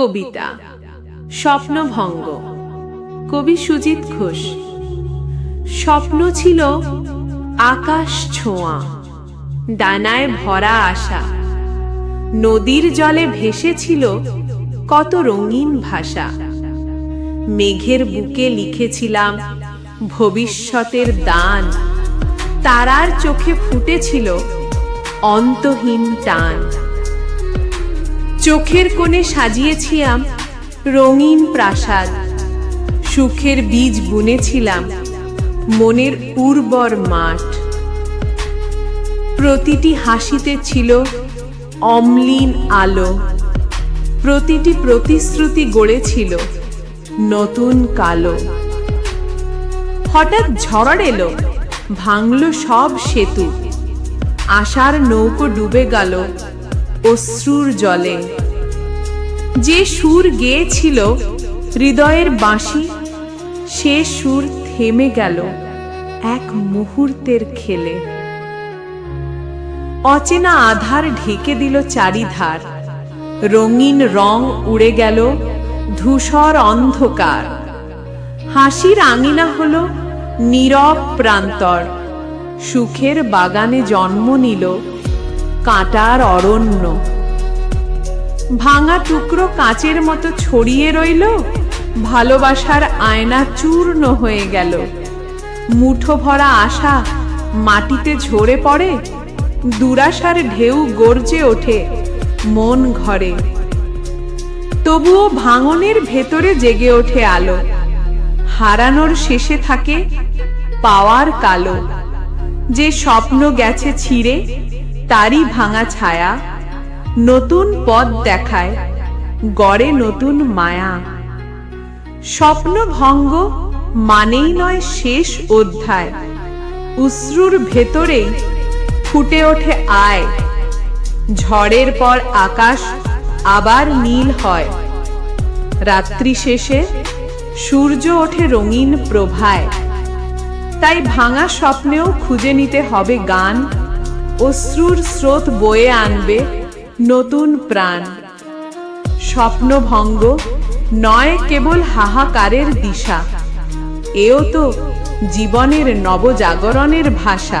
কবিতা, স্বপ্নভঙ্গ। কবি সুজিত ঘোষ। স্বপ্ন ছিল আকাশ ছোঁয়া, ডানায় ভরা আশা। নদীর জলে ভেসেছিল কত রঙিন ভাষা। মেঘের বুকে লিখেছিলাম ভবিষ্যতের দান। তারার চোখে ফুটেছিল অন্তহীন টান। চোখের কোণে সাজিয়েছিলাম রঙিন প্রাসাদ। সুখের বীজ বুনেছিলাম, মনের উর্বর মাঠ। প্রতিটি হাসিতে ছিল অম্লিন আলো। প্রতিটি প্রতিশ্রুতি গড়েছিল নতুন কালো। হঠাৎ ঝড় এলো, ভাঙল সব সেতু। আশার নৌকো ডুবে গেল অশ্রুর জলে। যে সুর গেয়েছিল হৃদয়ের বাঁশি, সে সুর থেমে গেল এক মুহূর্তের খেলে। অচেনা আধার ঢেকে দিল চারিধার। রঙিন রং উড়ে গেল ধূসর অন্ধকার। হাসির আঙিনা হল নীরব প্রান্তর। সুখের বাগানে জন্ম নিল কাঁটার অরণ্য। ভাঙা টুকরো কাঁচের মতো ছড়িয়ে রইল, ভালোবাসার আয়না চূর্ণ হয়ে গেল। মুঠো ভরা আশা মাটিতে ঝরে পড়ে, দুরাশার ঢেউ গর্জে ওঠে মন ঘরে। তবুও ভাঙনের ভেতরে জেগে ওঠে আলো, হারানোর শেষে থাকে পাওয়ার কালো। যে স্বপ্ন গেছে ছিঁড়ে তারই ভাঙা ছায়া নতুন পথ দেখায়, গড়ে নতুন মায়া। স্বপ্ন ভঙ্গ মানেই নয় শেষ অধ্যায়। উশ্রুর ভেতরেই ফুটে ওঠে আয়। ঝড়ের পর আকাশ আবার নীল হয়। রাত্রি শেষে সূর্য ওঠে রঙিন প্রভায়। তাই ভাঙা স্বপ্নেও খুঁজে নিতে হবে গান অশ্রুর স্রোত বয়ে আনবে নতুন প্রাণ। স্বপ্নভঙ্গ নয় কেবল হাহাকারের দিশা, এও তো জীবনের নবজাগরণের ভাষা।